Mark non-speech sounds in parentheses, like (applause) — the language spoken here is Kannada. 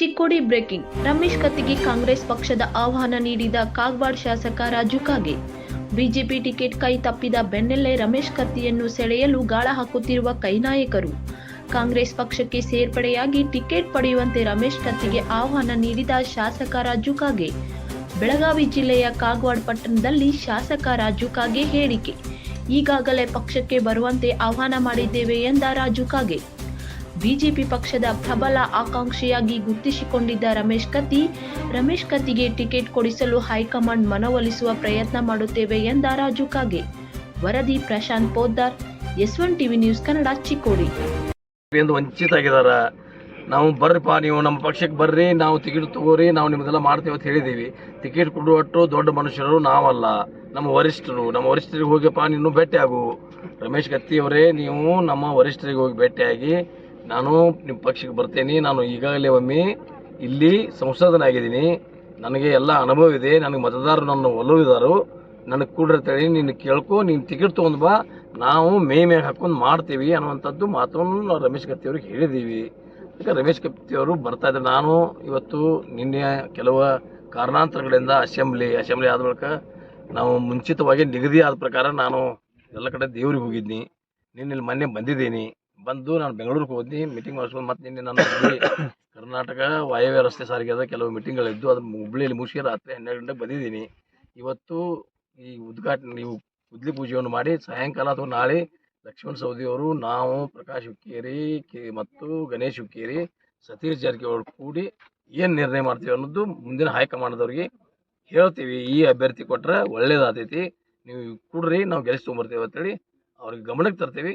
ಚಿಕ್ಕೋಡಿ ಬ್ರೇಕಿಂಗ್. ರಮೇಶ್ ಕತ್ತಿಗೆ ಕಾಂಗ್ರೆಸ್ ಪಕ್ಷದ ಆಹ್ವಾನ ನೀಡಿದ ಕಾಗವಾಡ್ ಶಾಸಕ ರಾಜು ಕಾಗೆ. ಬಿಜೆಪಿ ಟಿಕೆಟ್ ಕೈ ತಪ್ಪಿದ ಬೆನ್ನಲ್ಲೇ ರಮೇಶ್ ಕತ್ತಿಯನ್ನು ಸೆಳೆಯಲು ಗಾಳ ಹಾಕುತ್ತಿರುವ ಕೈನಾಯಕರು. ಕಾಂಗ್ರೆಸ್ ಪಕ್ಷಕ್ಕೆ ಸೇರ್ಪಡೆಯಾಗಿ ಟಿಕೆಟ್ ಪಡೆಯುವಂತೆ ರಮೇಶ್ ಕತ್ತಿಗೆ ಆಹ್ವಾನ ನೀಡಿದ ಶಾಸಕ ರಾಜು ಕಾಗೆ. ಬೆಳಗಾವಿ ಜಿಲ್ಲೆಯ ಕಾಗವಾಡ್ ಪಟ್ಟಣದಲ್ಲಿ ಶಾಸಕ ರಾಜು ಕಾಗೆ ಹೇಳಿಕೆ. ಈಗಾಗಲೇ ಪಕ್ಷಕ್ಕೆ ಬರುವಂತೆ ಆಹ್ವಾನ ಮಾಡಿದ್ದೇವೆ ಎಂದ ರಾಜು ಕಾಗೆ. ಬಿಜೆಪಿ ಪಕ್ಷದ ಪ್ರಬಲ ಆಕಾಂಕ್ಷಿಯಾಗಿ ಗುರುತಿಸಿಕೊಂಡಿದ್ದ ರಮೇಶ್ ಕತ್ತಿ, ರಮೇಶ್ ಕತ್ತಿಗೆ ಟಿಕೆಟ್ ಕೊಡಿಸಲು ಹೈಕಮಾಂಡ್ ಮನವೊಲಿಸುವ ಪ್ರಯತ್ನ ಮಾಡುತ್ತೇವೆ ಎಂದ ರಾಜು ಕಾಗೆ. ವರದಿ Prashant Poddar, S one TV news Kannada Chikkodi. ಎಂದು ವಂಚಿತ ಆಗಿದಾರ ನಾವು ಬರ್ರಿಪ್ಪ, ನೀವು ನಮ್ಮ ಪಕ್ಷಕ್ಕೆ ಬರ್ರಿ, ನಾವು ಟಿಕೆಟ್ ತಗೋರಿ, ನಾವು ನಿಮ್ಮದೆಲ್ಲ ಮಾಡ್ತೇವೆ ಅಂತ ಹೇಳಿದ್ದೀವಿ. ಟಿಕೆಟ್ ಕೊಡುವಟ್ಟು ದೊಡ್ಡ ಮನುಷ್ಯರು ನಾವಲ್ಲ. ನಮ್ಮ ವರಿಷ್ಠರು, ನಮ್ಮ ವರಿಷ್ಠರಿಗೆ ಹೋಗಿಪ್ಪ ನೀನು ಭೇಟಿ ಆಗು ರಮೇಶ್ ಕತ್ತಿ ಅವರೇ ನೀವು ನಮ್ಮ ವರಿಷ್ಠರಿಗೆ ಹೋಗಿ ಭೇಟಿಯಾಗಿ. ನಾನು ನಿಮ್ಮ ಪಕ್ಷಕ್ಕೆ ಬರ್ತೇನೆ, ನಾನು ಈಗಾಗಲೇ ಒಮ್ಮೆ ಇಲ್ಲಿ ಸಂಸದನಾಗಿದ್ದೀನಿ ನನಗೆ ಎಲ್ಲ ಅನುಭವ ಇದೆ, ನನಗೆ ಮತದಾರರು ನನ್ನ ಒಲವಿದಾರು ನನಗೆ ಕೂಡಿರ್ತೇಳಿ ನೀನು ಕೇಳ್ಕೊ, ನೀನು ಟಿಕೆಟ್ ತೊಗೊಂಡು ಬಾ. ನಾವು ಮೇ ಮೇಲೆ ಹಾಕೊಂಡು ಮಾಡ್ತೀವಿ ಅನ್ನುವಂಥದ್ದು ಮಾತನ್ನು ನಾವು ರಮೇಶ್ ಕತ್ತಿ ಅವ್ರಿಗೆ ಹೇಳಿದ್ದೀವಿ. ಈಗ ರಮೇಶ್ ಕತ್ತಿ ಅವರು ಬರ್ತಾ ಇದ್ದಾರೆ. ನಾನು ಇವತ್ತು ನಿನ್ನೆ ಕೆಲವು ಕಾರಣಾಂತರಗಳಿಂದ ಅಸೆಂಬ್ಲಿ ಅಸೆಂಬ್ಲಿ ಆದ ಬಳಿಕ ನಾವು ಮುಂಚಿತವಾಗಿ ನಿಗದಿ ಆದ ಪ್ರಕಾರ ನಾನು ಎಲ್ಲ ಕಡೆ ದೇವ್ರಿಗೆ ಹೋಗಿದ್ನಿ ನಿನ್ನೆ ಇಲ್ಲಿ ಮೊನ್ನೆ ಬಂದಿದ್ದೀನಿ. ಬಂದು ನಾನು ಬೆಂಗಳೂರಿಗೆ ಹೋದ್ನಿ ಮೀಟಿಂಗ್ ಮಾಡಿಸ್ಕೊಂಡು ಮತ್ತೆ ನಿನ್ನೆ ನಾನು ಹುಬ್ಳಿ, (coughs) ಕರ್ನಾಟಕ ವಾಯವ್ಯ ರಸ್ತೆ ಸಾರಿಗೆದ ಕೆಲವು ಮೀಟಿಂಗ್ಗಳಿದ್ದು ಅದು ಹುಬ್ಳಿಯಲ್ಲಿ ಮುಗಿಸಿ ರಾತ್ರಿ ಹನ್ನೆರಡು ಗಂಟೆಗೆ ಬಂದಿದ್ದೀನಿ. ಇವತ್ತು ಈ ಉದ್ಘಾಟನೆ ನೀವು ಕುದ್ಲಿ ಪೂಜೆಯನ್ನು ಮಾಡಿ, ಸಾಯಂಕಾಲ ಅಥವಾ ನಾಳೆ ಲಕ್ಷ್ಮಣ ಸವದಿ ಅವರು, ನಾವು ಪ್ರಕಾಶ್ ಹುಕ್ಕೇರಿ ಮತ್ತು ಗಣೇಶ್ ಹುಕ್ಕೇರಿ, ಸತೀಶ್ ಜಾರಕಿಹೊಳಿ ಕೂಡಿ ಏನು ನಿರ್ಣಯ ಮಾಡ್ತೀವಿ ಅನ್ನೋದು ಮುಂದಿನ ಹೈಕಮಾಂಡ್ದವ್ರಿಗೆ ಹೇಳ್ತೀವಿ. ಈ ಅಭ್ಯರ್ಥಿ ಕೊಟ್ಟರೆ ಒಳ್ಳೇದಾತೈತಿ ನೀವು ಕೊಡ್ರಿ, ನಾವು ಗೆಲ್ಲಿಸಿ ತೊಗೊಂಬರ್ತೀವಿ ಅಂತೇಳಿ ಅವ್ರಿಗೆ ಗಮನಕ್ಕೆ ತರ್ತೀವಿ.